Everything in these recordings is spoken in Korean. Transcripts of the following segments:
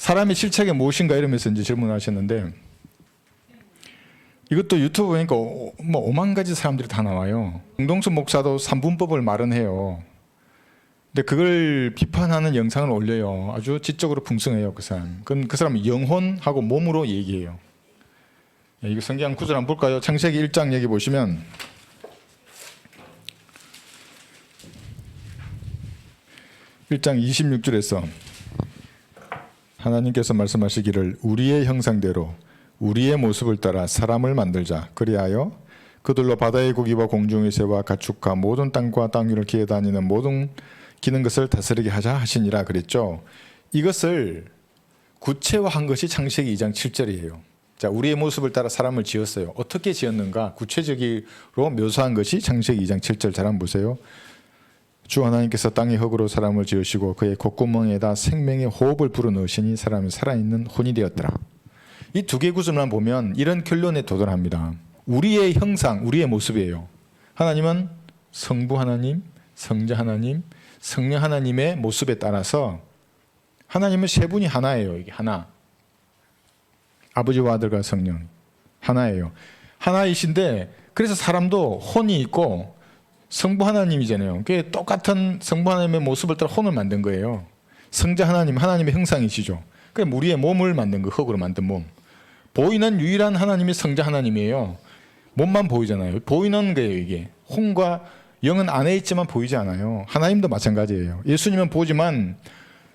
사람의 실체가 무엇인가 이러면서 이제 질문하셨는데 이것도 유튜브 보니까 오- 뭐 오만 가지 사람들이 다 나와요. 공동수 목사도 삼분법을 마련해요. 근데 그걸 비판하는 영상을 올려요. 아주 지적으로 풍성해요, 그 사람. 그건 그 사람은 영혼하고 몸으로 얘기해요. 예, 이거 성경 구절 한번 볼까요? 창세기 1장 여기 보시면 일장 26절에서 하나님께서 말씀하시기를 우리의 형상대로 우리의 모습을 따라 사람을 만들자 그리하여 그들로 바다의 고기와 공중의 새와 가축과 모든 땅과 땅 위를 기어 다니는 모든 기는 것을 다스리게 하자 하시니라 그랬죠. 이것을 구체화한 것이 창세기 2장 7절이에요. 자, 우리의 모습을 따라 사람을 지었어요. 어떻게 지었는가? 구체적으로 묘사한 것이 창세기 2장 7절 잘 한번 보세요. 주 하나님께서 땅의 흙으로 사람을 지으시고 그의 콧구멍에다 생명의 호흡을 불어넣으시니 사람이 살아있는 혼이 되었더라. 이 두 개 구절만 보면 이런 결론에 도달합니다. 우리의 형상, 우리의 모습이에요. 하나님은 성부 하나님, 성자 하나님, 성령 하나님의 모습에 따라서 하나님은 세 분이 하나예요. 이게 하나. 아버지와 아들과 성령 하나예요. 하나이신데 그래서 사람도 혼이 있고 성부 하나님이잖아요. 그게 똑같은 성부 하나님의 모습을 따라 혼을 만든 거예요. 성자 하나님, 하나님의 형상이시죠. 그래 우리의 몸을 만든 거, 흙으로 만든 몸. 보이는 유일한 하나님이 성자 하나님이에요. 몸만 보이잖아요. 보이는 거예요, 이게. 혼과 영은 안에 있지만 보이지 않아요. 하나님도 마찬가지예요. 예수님은 보지만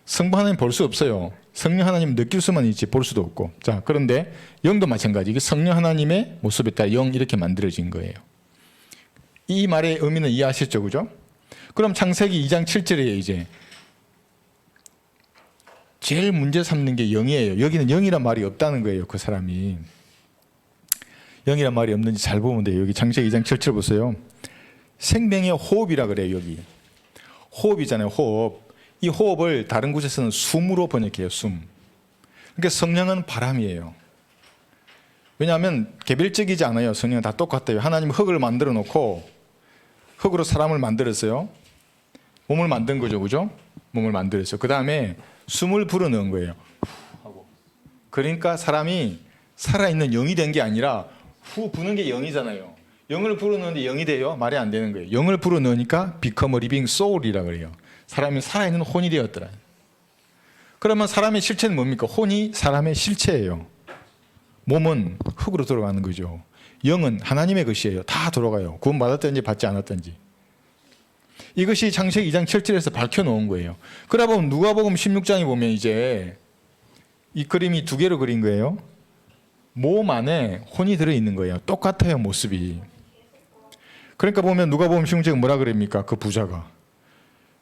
성부 하나님 볼 수 없어요. 성령 하나님 느낄 수만 있지 볼 수도 없고. 자, 그런데 영도 마찬가지. 이게 성령 하나님의 모습에 따라 영 이렇게 만들어진 거예요. 이 말의 의미는 이해하셨죠, 그죠? 그럼 창세기 2장 7절에 이제 제일 문제 삼는 게 영이에요. 여기는 영이란 말이 없다는 거예요, 그 사람이. 영이란 말이 없는지 잘 보면 돼요. 여기 창세기 2장 7절 보세요. 생명의 호흡이라 그래요, 여기. 호흡이잖아요, 호흡. 이 호흡을 다른 곳에서는 숨으로 번역해요, 숨. 그러니까 성령은 바람이에요. 왜냐하면 개별적이지 않아요. 성령은 다 똑같아요. 하나님 흙을 만들어 놓고 흙으로 사람을 만들었어요. 몸을 만든 거죠, 그죠? 몸을 만들었어요. 그 다음에 숨을 불어넣은 거예요. 그러니까 사람이 살아있는 영이 된 게 아니라 후 부는 게 영이잖아요. 영을 불어넣는데 영이 돼요? 말이 안 되는 거예요. 영을 불어넣으니까 become a living soul이라 그래요. 사람이 살아있는 혼이 되었더라. 그러면 사람의 실체는 뭡니까? 혼이 사람의 실체예요. 몸은 흙으로 들어가는 거죠. 영은 하나님의 것이에요. 다 돌아가요. 구원 받았든지 받지 않았든지. 이것이 창세기 2장 7절에서 밝혀 놓은 거예요. 그러다 보면 누가복음 16장에 보면 이제 이 그림이 두 개로 그린 거예요. 몸 안에 혼이 들어 있는 거예요. 똑같아요, 모습이. 그러니까 보면 누가복음 16장에 뭐라 그럽니까? 그 부자가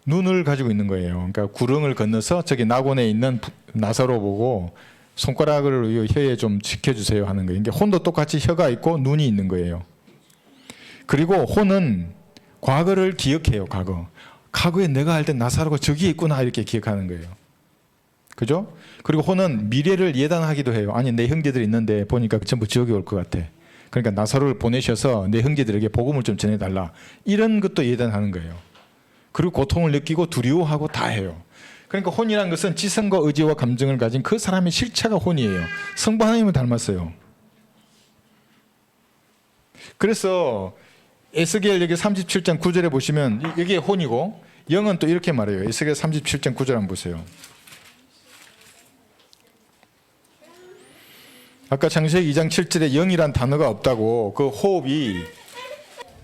눈을 가지고 있는 거예요. 그러니까 구릉을 건너서 저기 낙원에 있는 부- 나사로 보고 손가락을 이 혀에 좀 지켜주세요 하는 거예요. 혼도 똑같이 혀가 있고 눈이 있는 거예요. 그리고 혼은 과거를 기억해요. 과거. 과거에 내가 할 때 나사로가 저기 있구나 이렇게 기억하는 거예요. 그죠? 그리고 혼은 미래를 예단하기도 해요. 아니 내 형제들이 있는데 보니까 전부 지옥에 올 것 같아. 그러니까 나사로를 보내셔서 내 형제들에게 복음을 좀 전해달라. 이런 것도 예단하는 거예요. 그리고 고통을 느끼고 두려워하고 다 해요. 그러니까 혼이란 것은 지성과 의지와 감정을 가진 그 사람의 실체가 혼이에요. 성부 하나님을 닮았어요. 그래서 에스겔 여기 37장 9절에 보시면 이- 이게 혼이고 영은 또 이렇게 말해요. 에스겔 37장 9절 한번 보세요. 아까 창세기 2장 7절에 영이란 단어가 없다고 그 호흡이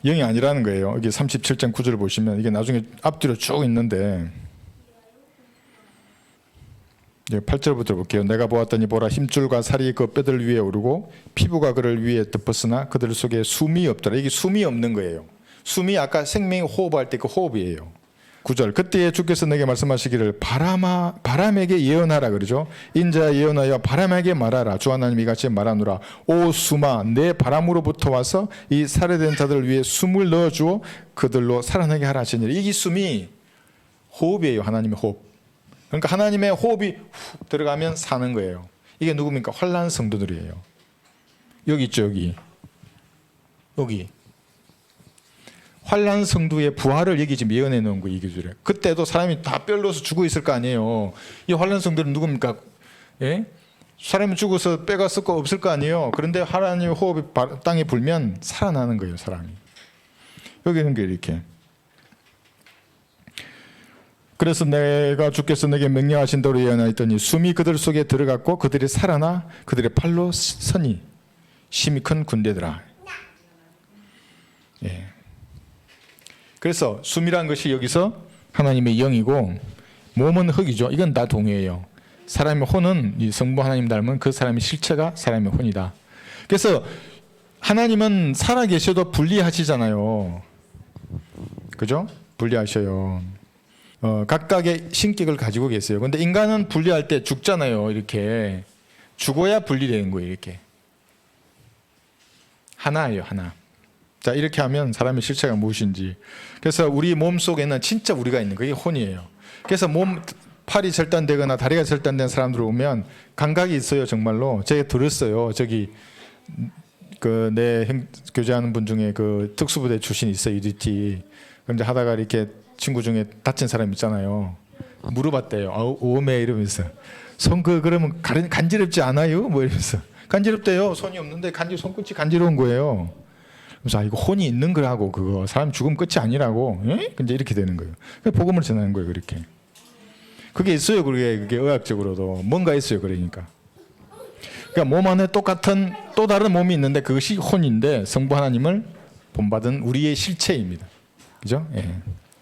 영이 아니라는 거예요. 여기 37장 9절을 보시면 이게 나중에 앞뒤로 쭉 있는데 8절부터 볼게요. 내가 보았더니 보라 힘줄과 살이 그 뼈들 위에 오르고 피부가 그를 위에 덮었으나 그들 속에 숨이 없더라. 이게 숨이 없는 거예요. 숨이 아까 생명 호흡할 때 그 호흡이에요. 9절 그때에 주께서 내게 말씀하시기를 바람아 바람에게 예언하라 그러죠. 인자 예언하여 바람에게 말하라. 주 하나님 이같이 말하노라. 오 수마 내 바람으로부터 와서 이 살해된 자들 위에 숨을 넣어 주어 그들로 살아나게 하라 하시니라. 이게 숨이 호흡이에요. 하나님의 호흡. 그러니까 하나님의 호흡이 훅 들어가면 사는 거예요. 이게 누굽니까? 환란 성도들이에요. 여기 있죠, 여기. 여기. 환란 성도의 부활을 여기 지금 예언해 놓은 거예요, 이 기술에. 그때도 사람이 다 뼈로서 죽어 있을 거 아니에요. 이 환란 성도는 누굽니까? 예? 사람이 죽어서 뼈가 썩고 없을 거 아니에요. 그런데 하나님의 호흡이 바- 땅에 불면 살아나는 거예요, 사람이. 여기 있는 게 이렇게. 그래서 내가 주께서 내게 명령하신 대로 예언하였더니 숨이 그들 속에 들어갔고 그들이 살아나 그들의 팔로 서니 심히 큰 군대더라. 예. 그래서 숨이란 것이 여기서 하나님의 영이고 몸은 흙이죠. 이건 다 동의해요. 사람의 혼은 이 성부 하나님 닮은 그 사람의 실체가 사람의 혼이다. 그래서 하나님은 살아 계셔도 분리하시잖아요. 그죠? 분리하셔요. 어, 각각의 신격을 가지고 계세요. 근데 인간은 분리할 때 죽잖아요. 이렇게 죽어야 분리되는 거예요. 이렇게 하나예요. 하나. 자 이렇게 하면 사람의 실체가 무엇인지. 그래서 우리 몸 속에는 진짜 우리가 있는 거예요. 혼이에요. 그래서 몸 팔이 절단되거나 다리가 절단된 사람들 오면 감각이 있어요. 정말로 제가 들었어요. 저기 그내 교제하는 분 중에 그 특수부대 출신 있어요. UDT. 그런데 하다가 이렇게 친구 중에 다친 사람 있잖아요. 물어봤대요. 아, 오메 이러면서 손 그 그러면 간- 간지럽지 않아요? 뭐 이러면서 간지럽대요. 손이 없는데 간지 손끝이 간지러운 거예요. 그래서 아 이거 혼이 있는 거라고 그거 사람 죽음 끝이 아니라고. 예? 근데 이렇게 되는 거예요. 그 복음을 전하는 거예요. 그렇게. 그게 있어요. 그게 그게 의학적으로도 뭔가 있어요. 그러니까. 그러니까 몸 안에 똑같은 또 다른 몸이 있는데 그것이 혼인데 성부 하나님을 본받은 우리의 실체입니다. 그죠? 예.